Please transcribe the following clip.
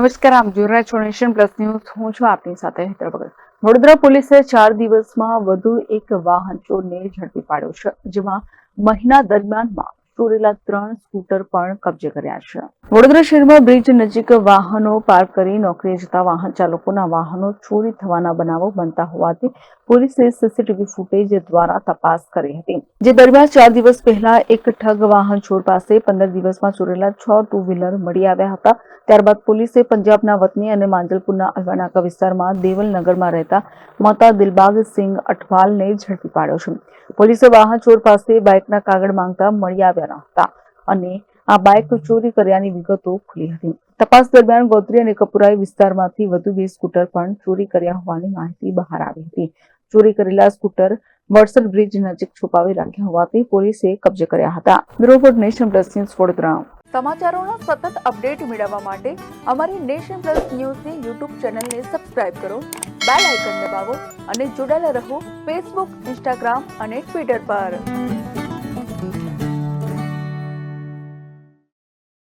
નમસ્કાર, આપ જોઈ રહ્યા છો નેશન પ્લસ ન્યૂઝ. હું છું આપની સાથે હેતર ભગત. વડોદરા પોલીસે ચાર દિવસમાં વધુ એક વાહન ચોરને ઝડપી પાડ્યો છે, જેમાં મહિના દરમિયાનમાં ચોરેલા ત્રણ સ્કૂટર પણ કબજે કર્યા છે. વડોદરા શહેરમાં બ્રિજ નજીક વાહનો પાર્ક કરી નોકરીએ જતા વાહન ચાલકોના વાહનો ચોરી થવાના બનાવો બનતા હોવાથી પોલીસે સીસીટીવી ફૂટેજ દ્વારા તપાસ કરી હતી. જે દરમિયાન ચાર દિવસ પહેલા એક ઠગ વાહન ચોર પાસે પંદર દિવસમાં ચોરેલા છ ટુ વ્હીલર મળી આવ્યા હતા. ત્યારબાદ પોલીસે પંજાબના વતની અને માંજલપુરના અલવાનાકા વિસ્તારમાં દેવલનગરમાં રહેતા માતા દિલબાગ સિંહ અઠવાલને ઝડપી પાડ્યો છે. પોલીસે વાહન ચોર પાસે બાઇકના કાગળ માંગતા મળી આવ્યા હતા અને આ બાઇક ચોરી કર્યાની વિગતો ખુલી હતી. તપાસ દરમિયાન ગોત્રી અને કપુરાઈ વિસ્તારમાંથી વધુ બે સ્કૂટર પણ ચોરી કર્યા હોવાની માહિતી બહાર આવી હતી. ચોરી કરેલા સ્કૂટર વડસર બ્રિજ નજીક છુપાવી રાખ્યા હોવાથી પોલીસે કબજે કર્યા હતા. Bureau Nation Plus News Vadodara. સમાચારોનો સતત અપડેટ મેળવવા માટે અમારી નેશન પ્લસ ન્યૂઝની યુટ્યુબ ચેનલને સબસ્ક્રાઇબ કરો, બેલ આઇકન દબાવો અને જોડાયેલા રહો ફેસબુક, ઇન્સ્ટાગ્રામ અને ટ્વિટર પર.